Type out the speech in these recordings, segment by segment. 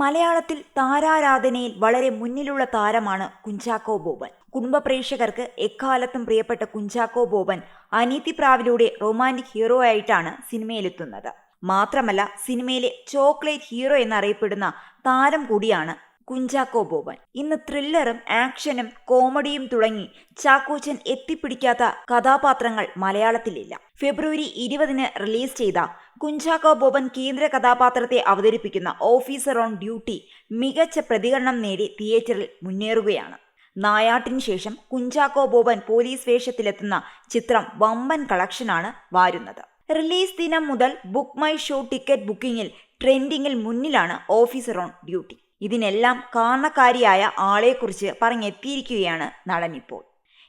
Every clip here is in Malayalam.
മലയാളത്തിൽ താരാരാധനയിൽ വളരെ മുന്നിലുള്ള താരമാണ് കുഞ്ചാക്കോ ബോബൻ. കുടുംബ പ്രേക്ഷകർക്ക് എക്കാലത്തും പ്രിയപ്പെട്ട കുഞ്ചാക്കോ ബോബൻ അനീതി പ്രാവിലൂടെ റൊമാന്റിക് ഹീറോ ആയിട്ടാണ് സിനിമയിലെത്തുന്നത്. മാത്രമല്ല സിനിമയിലെ ചോക്ലേറ്റ് ഹീറോ എന്നറിയപ്പെടുന്ന താരം കൂടിയാണ് കുഞ്ചാക്കോ ബോബൻ. ഇന്ന് ത്രില്ലറും ആക്ഷനും കോമഡിയും തുടങ്ങി ചാക്കോച്ചൻ എത്തിപ്പിടിക്കാത്ത കഥാപാത്രങ്ങൾ മലയാളത്തിലില്ല. ഫെബ്രുവരി ഇരുപതിന് റിലീസ് ചെയ്ത കുഞ്ചാക്കോ ബോബൻ കേന്ദ്ര കഥാപാത്രത്തെ അവതരിപ്പിക്കുന്ന ഓഫീസർ ഓൺ ഡ്യൂട്ടി മികച്ച പ്രതികരണം നേടി തിയേറ്ററിൽ മുന്നേറുകയാണ്. നായാട്ടിന് ശേഷം കുഞ്ചാക്കോ ബോബൻ പോലീസ് വേഷത്തിലെത്തുന്ന ചിത്രം വമ്പൻ കളക്ഷനാണ് വാരുന്നത്. റിലീസ് ദിനം മുതൽ ബുക്ക് മൈ ഷോ ടിക്കറ്റ് ബുക്കിംഗിൽ ട്രെൻഡിങ്ങിൽ മുന്നിലാണ് ഓഫീസർ ഓൺ ഡ്യൂട്ടി. ഇതിനെല്ലാം കാരണക്കാരിയായ ആളെക്കുറിച്ച് പറഞ്ഞെത്തിയിരിക്കുകയാണ് നടനിപ്പോൾ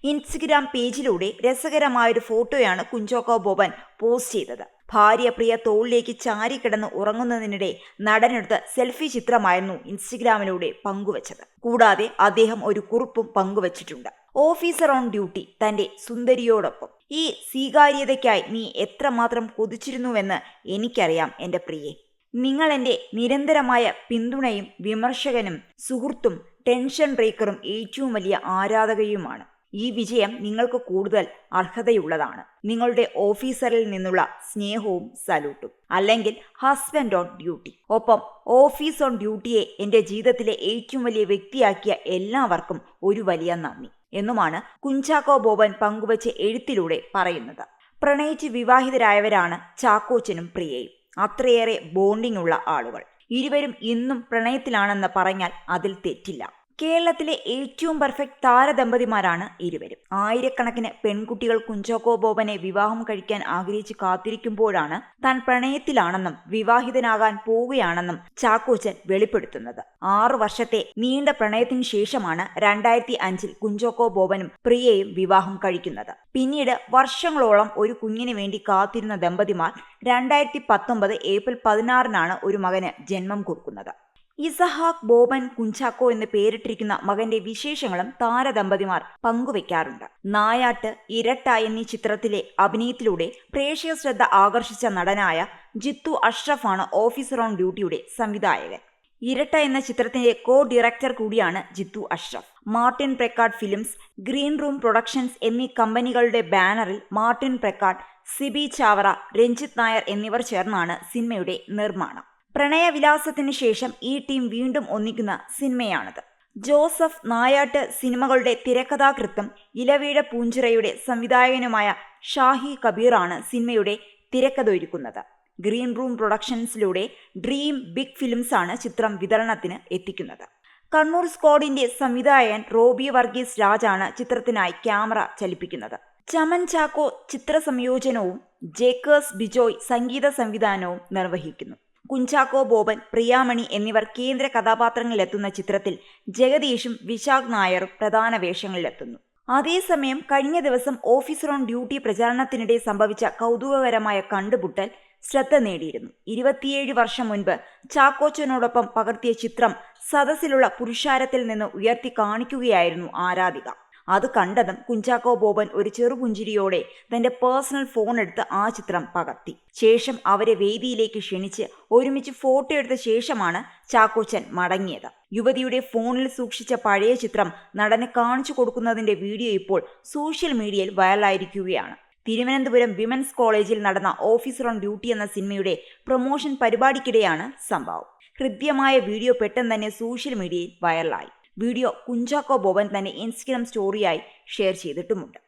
ഇൻസ്റ്റഗ്രാം പേജിലൂടെ രസകരമായൊരു ഫോട്ടോയാണ് കുഞ്ചോക്കോ ബോബൻ പോസ്റ്റ് ചെയ്തത്. ഭാര്യ പ്രിയ തോളിലേക്ക് ചാരിക്കിടന്ന് ഉറങ്ങുന്നതിനിടെ നടനെടുത്ത സെൽഫി ചിത്രമായിരുന്നു ഇൻസ്റ്റഗ്രാമിലൂടെ പങ്കുവച്ചത്. കൂടാതെ അദ്ദേഹം ഒരു കുറിപ്പും പങ്കുവച്ചിട്ടുണ്ട്. ഓഫീസർ ഓൺ ഡ്യൂട്ടി തന്റെ സുന്ദരിയോടൊപ്പം. ഈ സ്വീകാര്യതയ്ക്കായി നീ എത്രമാത്രം കൊതിച്ചിരുന്നുവെന്ന് എനിക്കറിയാം എന്റെ പ്രിയെ. നിങ്ങൾ എന്റെ നിരന്തരമായ പിന്തുണയും വിമർശകനും സുഹൃത്തും ടെൻഷൻ ബ്രേക്കറും ഏറ്റവും വലിയ ആരാധകയുമാണ്. ഈ വിജയം നിങ്ങൾക്ക് കൂടുതൽ അർഹതയുള്ളതാണ്. നിങ്ങളുടെ ഓഫീസറിൽ നിന്നുള്ള സ്നേഹവും സല്യൂട്ടും അല്ലെങ്കിൽ ഹസ്ബൻഡ് ഓൺ ഡ്യൂട്ടി ഒപ്പം ഓഫീസ് ഓൺ ഡ്യൂട്ടിയെ എന്റെ ജീവിതത്തിലെ ഏറ്റവും വലിയ വ്യക്തിയാക്കിയ എല്ലാവർക്കും ഒരു വലിയ നന്ദി എന്നുമാണ് കുഞ്ചാക്കോ ബോബൻ പങ്കുവച്ച എഴുത്തിലൂടെ പറയുന്നത്. പ്രണയിച്ച് വിവാഹിതരായവരാണ് ചാക്കോച്ചനും പ്രിയയും. അത്രയേറെ ബോണ്ടിംഗ് ഉള്ള ആളുകൾ. ഇരുവരും ഇന്നും പ്രണയത്തിലാണെന്ന് പറഞ്ഞാൽ അതിൽ തെറ്റില്ല. കേരളത്തിലെ ഏറ്റവും പെർഫെക്റ്റ് താരദമ്പതിമാരാണ് ഇരുവരും. ആയിരക്കണക്കിന് പെൺകുട്ടികൾ കുഞ്ചോക്കോ ബോബനെ വിവാഹം കഴിക്കാൻ ആഗ്രഹിച്ച് കാത്തിരിക്കുമ്പോഴാണ് താൻ പ്രണയത്തിലാണെന്നും വിവാഹിതനാകാൻ പോവുകയാണെന്നും ചാക്കോച്ചൻ വെളിപ്പെടുത്തുന്നത്. ആറു വർഷത്തെ നീണ്ട പ്രണയത്തിന് ശേഷമാണ് രണ്ടായിരത്തി അഞ്ചിൽ കുഞ്ചോക്കോ ബോബനും പ്രിയയും വിവാഹം കഴിക്കുന്നത്. പിന്നീട് വർഷങ്ങളോളം ഒരു കുഞ്ഞിന് വേണ്ടി കാത്തിരുന്ന ദമ്പതിമാർ രണ്ടായിരത്തി പത്തൊമ്പത് ഏപ്രിൽ പതിനാറിനാണ് ഒരു മകന് ജന്മം കൊടുക്കുന്നത് ഇസഹാക്ക് ബോബൻ കുഞ്ചാക്കോ എന്ന് പേരിട്ടിരിക്കുന്ന മകന്റെ വിശേഷങ്ങളും താരദമ്പതിമാർ പങ്കുവെക്കാറുണ്ട്. നായാട്ട് ഇരട്ട എന്നീ ചിത്രത്തിലെ അഭിനയത്തിലൂടെ പ്രേക്ഷക ശ്രദ്ധ ആകർഷിച്ച നടനായ ജിത്തു അഷ്റഫാണ് ഓഫീസർ ഓൺ ഡ്യൂട്ടിയുടെ സംവിധായകൻ. ഇരട്ട എന്ന ചിത്രത്തിന്റെ കോ ഡയറക്ടർ കൂടിയാണ് Jithu Ashraf. Martin Prakkat films green room productions എന്നീ കമ്പനികളുടെ ബാനറിൽ മാർട്ടിൻ പ്രക്കാട് സിബി ചാവറ രഞ്ജിത്ത് നായർ എന്നിവർ ചേർന്നാണ് സിനിമയുടെ നിർമ്മാണം. പ്രണയവിലാസത്തിന് ശേഷം ഈ ടീം വീണ്ടും ഒന്നിക്കുന്ന സിനിമയാണിത്. ജോസഫ് നായാട്ട് സിനിമകളുടെ തിരക്കഥാകൃത്തും ഇലവീഴ പൂഞ്ചിറയുടെ സംവിധായകനുമായ ഷാഹി കബീറാണ് സിനിമയുടെ തിരക്കഥ ഒരുക്കുന്നത് ഗ്രീൻ റൂം പ്രൊഡക്ഷൻസിലൂടെ ഡ്രീം ബിഗ് ഫിലിംസ് ആണ് ചിത്രം വിതരണത്തിന് എത്തിക്കുന്നത്. കണ്ണൂർ സ്ക്വാഡിന്റെ സംവിധായകൻ റോബി വർഗീസ് രാജാണ് ചിത്രത്തിനായി ക്യാമറ ചലിപ്പിക്കുന്നത്. ചമൻ ചാക്കോ ചിത്ര സംയോജനവും ജേക്കേഴ്സ് ബിജോയ് സംഗീത സംവിധാനവും നിർവഹിക്കുന്നു. കുഞ്ചാക്കോ ബോബൻ പ്രിയാമണി എന്നിവർ കേന്ദ്ര കഥാപാത്രങ്ങളിലെത്തുന്ന ചിത്രത്തിൽ ജഗദീഷും വിശാഖ് നായറും പ്രധാന വേഷങ്ങളിലെത്തുന്നു. അതേസമയം കഴിഞ്ഞ ദിവസം ഓഫീസർ ഓൺ ഡ്യൂട്ടി പ്രചാരണത്തിനിടെ സംഭവിച്ച കൗതുകകരമായ കണ്ടുമുട്ടൽ ശ്രദ്ധ നേടിയിരുന്നു. ഇരുപത്തിയേഴ് വർഷം മുൻപ് ചാക്കോച്ചനോടൊപ്പം പകർത്തിയ ചിത്രം സദസ്സിലുള്ള പുരുഷാരത്തിൽ നിന്ന് ഉയർത്തി കാണിക്കുകയായിരുന്നു ആരാധിക. അത് കണ്ടതും കുഞ്ചാക്കോ ബോബൻ ഒരു ചെറുപുഞ്ചിരിയോടെ തന്റെ പേഴ്സണൽ ഫോൺ എടുത്ത് ആ ചിത്രം പകർത്തി. ശേഷം അവരെ വേദിയിലേക്ക് ക്ഷണിച്ച് ഒരുമിച്ച് ഫോട്ടോ എടുത്ത ശേഷമാണ് ചാക്കോച്ചൻ മടങ്ങിയത്. യുവതിയുടെ ഫോണിൽ സൂക്ഷിച്ച പഴയ ചിത്രം നടന് കാണിച്ചു കൊടുക്കുന്നതിന്റെ വീഡിയോ ഇപ്പോൾ സോഷ്യൽ മീഡിയയിൽ വൈറലായിരിക്കുകയാണ്. തിരുവനന്തപുരം വിമൻസ് കോളേജിൽ നടന്ന ഓഫീസർ ഓൺ ഡ്യൂട്ടി എന്ന സിനിമയുടെ പ്രൊമോഷൻ പരിപാടിക്കിടെയാണ് സംഭവം. ഹൃദ്യമായ വീഡിയോ പെട്ടെന്ന് തന്നെ സോഷ്യൽ മീഡിയയിൽ വൈറലായി. വീഡിയോ കുഞ്ചാക്കോ ബോബൻ തന്നെ ഇൻസ്റ്റഗ്രാം സ്റ്റോറിയായി ഷെയർ ചെയ്തിട്ടുമുണ്ട്.